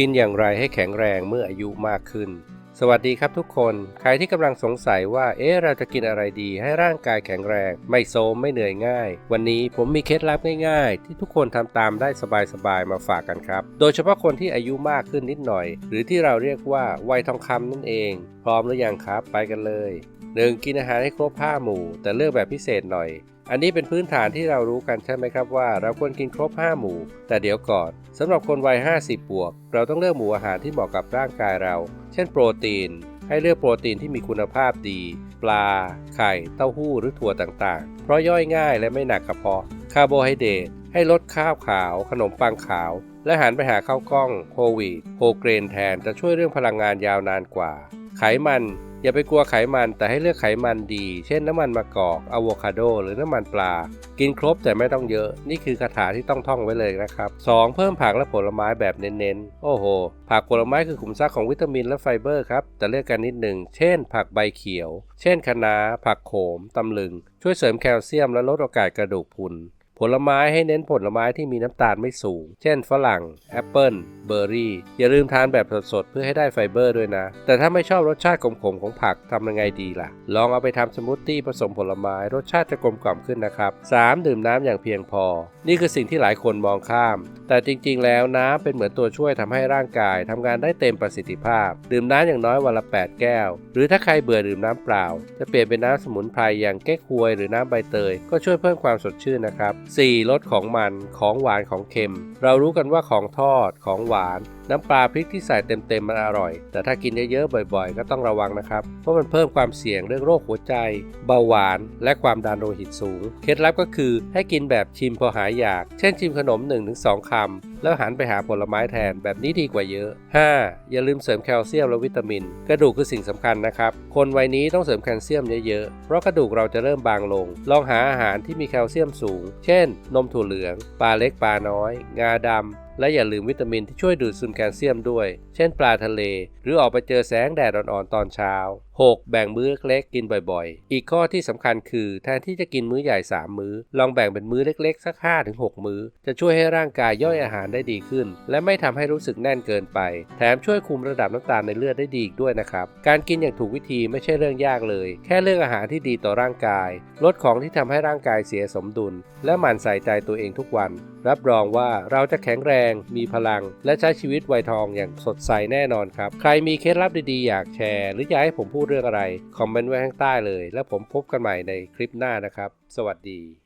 กินอย่างไรให้แข็งแรงเมื่ออายุมากขึ้น สวัสดีครับทุกคน ใครที่กำลังสงสัยว่า เอ๊ะ เราจะกินอะไรดีให้ร่างกายแข็งแรง ไม่โซมไม่เหนื่อยง่าย วันนี้ผมมีเคล็ดลับง่ายๆ ที่ทุกคนทำตามได้สบายๆ มาฝากกันครับ โดยเฉพาะคนที่อายุมากขึ้นนิดหน่อย หรือที่เราเรียกว่าวัยทองคำนั่นเอง พร้อมหรือยังครับ ไปกันเลย 1. กินอาหารให้ครบ5หมู่ แต่เลือกแบบพิเศษหน่อย อันนี้เป็นพื้นฐานที่เรารู้กันใช่ไหมครับว่า เราควรกินครบ 5 หมู่ แต่เดี๋ยวก่อนสำหรับคนวัย 50 บวก เราต้องเลือกหมู่อาหารที่เหมาะกับร่างกายเรา เช่นโปรตีน ให้เลือกโปรตีนที่มีคุณภาพดี ปลา ไข่ เต้าหู้หรือถั่วต่างๆ เพราะย่อยง่ายและไม่หนักกระเพาะคาร์โบไฮเดรตให้ลดข้าวขาว ขนมปังขาว และหันไปหาข้าวกล้องโฮวีโฮเกรนแทนจะช่วยเรื่องพลังงานยาวนานกว่า ไขมัน อย่าไปกลัวไขมันแต่ให้เลือกไขมันดี เช่นน้ำมันมะกอกอะโวคาโดหรือน้ำมันปลา กินครบแต่ไม่ต้องเยอะ นี่คือคาถาที่ต้องท่องไว้เลยนะครับ 2. เพิ่มผักและผลไม้แบบเน้นๆ โอ้โห ผักผลไม้คือขุมทรัพย์ของวิตามินและไฟเบอร์ครับ แต่เลือกกันนิดหนึ่ง เช่น ผักใบเขียว เช่นคะน้า ผักโขม ตำลึง ช่วยเสริมแคลเซียมและลดโอกาสกระดูกพรุน ผลไม้ให้เน้นผลไม้ที่มีน้ำตาลไม่สูง เช่น ฝรั่ง แอปเปิลเบอร์รี่ อย่าลืมทานแบบสดๆ เพื่อให้ได้ไฟเบอร์ด้วยนะ แต่ถ้าไม่ชอบรสชาติขมๆของผักทำยังไงดีล่ะ ลองเอาไปทำสมูทตี้ผสมผลไม้ รสชาติจะกลมกล่อมขึ้นนะครับ 3. ดื่มน้ำอย่างเพียงพอ นี่คือสิ่งที่หลายคนมองข้ามแต่จริงๆ แล้วน้ำเป็นเหมือนตัวช่วยทำให้ร่างกายทำงานได้เต็มประสิทธิภาพ ดื่มน้ำอย่างน้อยวันละ 8 แก้ว หรือถ้าใครเบื่อดื่มน้ำเปล่า จะเปลี่ยนเป็นน้ำสมุนไพรอย่างแก๊กฮวยหรือน้ำใบเตย ก็ช่วยเพิ่มความสดชื่นนะครับ 4. ลดของมันของหวานของเค็ม เรารู้กันว่าของทอดของหวานน้ำปลาพริกที่ใส่เต็มๆมันอร่อย แต่ถ้ากินเยอะๆบ่อยๆ ก็ต้องระวังนะครับ เพราะมันเพิ่มความเสี่ยงเรื่องโรคหัวใจ เบาหวาน และความดันโลหิตสูง เคล็ดลับก็คือให้กินแบบชิมพอหายอยาก เช่นชิมขนม 1-2คำแล้วหันไปหาผลไม้แทนแบบนี้ดีกว่าเยอะ 5. อย่าลืมเสริมแคลเซียมและวิตามิน กระดูกคือสิ่งสำคัญนะครับ คนวัยนี้ต้องเสริมแคลเซียมเยอะๆ เพราะกระดูกเราจะเริ่มบางลง ลองหาอาหารที่มีแคลเซียมสูง เช่น นมถั่วเหลือง ปลาเล็กปลาน้อย งาดำและอย่าลืมวิตามินที่ช่วยดูดซึมแคลเซียมด้วย เช่นปลาทะเล หรือออกไปเจอแสงแดดอ่อนๆตอนเช้า 6. แบ่งมื้อเล็กๆกินบ่อยๆ อีกข้อที่สำคัญคือแทนที่จะกินมื้อใหญ่ 3 มื้อ ลองแบ่งเป็นมื้อเล็กๆ สัก 5-6 มื้อ จะช่วยให้ร่างกายย่อยอาหารได้ดีขึ้น และไม่ทำให้รู้สึกแน่นเกินไป แถมช่วยคุมระดับน้ำตาลในเลือดได้ดีอีกด้วยนะครับ การกินอย่างถูกวิธีไม่ใช่เรื่องยากเลย แค่เลือกอาหารที่ดีต่อร่างกาย ลดของที่ทำให้ร่างกายเสียสมดุล และหมั่นใส่ใจตัวเองทุกวัน รับรองว่าเราจะแข็งแรง มีพลัง และใช้ชีวิตวัยทองอย่างสดใสแน่นอนครับ ใครมีเคล็ดลับดีๆอยากแชร์ หรืออยากให้ผมพูดพูดเรื่องอะไร คอมเมนต์ไว้ข้างใต้เลย แล้วผมพบกันใหม่ในคลิปหน้านะครับ สวัสดี